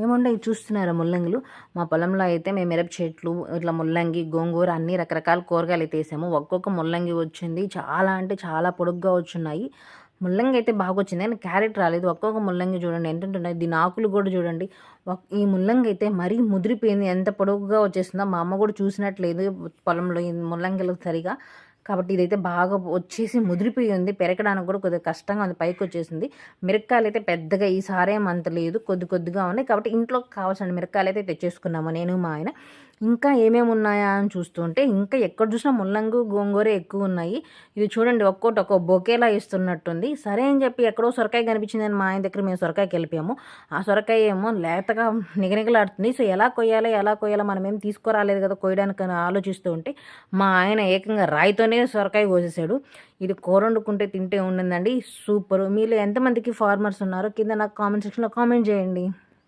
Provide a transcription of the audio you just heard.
మేముండే చూస్తున్నారా ముల్లంగిలు? మా పొలంలో అయితే మేము మిరప చెట్లు ఇట్లా ముల్లంగి గోంగూర అన్ని రకరకాల కూరగాయలు అయితే వేసాము. ఒక్కొక్క ముల్లంగి వచ్చింది. చాలా అంటే చాలా పొడుగ్గా వచ్చున్నాయి. ముల్లంగి అయితే బాగా వచ్చింది. కానీ క్యారెట్ రాలేదు. ఒక్కొక్క ముల్లంగి చూడండి. ఎంతంటున్నాయి దీని ఆకులు కూడా చూడండి. ఒక్- ఈ ముల్లంగి అయితే మరీ ముదిరిపోయింది. ఎంత పొడుగుగా వచ్చేసిందో మా అమ్మ కూడా చూసినట్లేదు పొలంలో ఈ ముల్లంగిలు సరిగా. కాబట్టి ఇదైతే బాగా వచ్చేసి ముదిరిపోయి ఉంది. పెరగడానికి కూడా కొద్దిగా కష్టంగా ఉంది. పైకి వచ్చేసింది. మిరక్కాయలు అయితే పెద్దగా ఈసారి ఏం అంత లేదు. కొద్ది కొద్దిగా ఉన్నాయి. కాబట్టి ఇంట్లో కావాల్సిన మిరక్కాయలు అయితే తెచ్చేసుకున్నాము. నేను మా ఆయన. ఇంకా ఏమేమి ఉన్నాయా అని చూస్తుంటే ఇంకా ఎక్కడ చూసినా ముల్లంగు గోంగూరే ఎక్కువ ఉన్నాయి. ఇది చూడండి ఒక్కోటి ఒక్కో బొకేలా ఇస్తున్నట్టుంది. సరే అని చెప్పి ఎక్కడో సొరకాయ కనిపించిందని మా ఆయన దగ్గర మేము సొరకాయకి వెళ్ళిపోయాము. ఆ సొరకాయ ఏమో లేతగా నిగనిగలాడుతుంది. సో ఎలా కొయ్యాలో ఎలా కొయ్యాలో మనం ఏం తీసుకురాలేదు కదా కొయ్యడానికి అని ఆలోచిస్తూ ఉంటే మా ఆయన ఏకంగా రాయితోనే సొరకాయ కోసేసాడు ఇది కూర వండుకుంటే తింటే ఉండిందండి. సూపర్. మీరు ఎంతమందికి ఫార్మర్స్ ఉన్నారో కింద నాకు కామెంట్ సెక్షన్లో కామెంట్ చేయండి.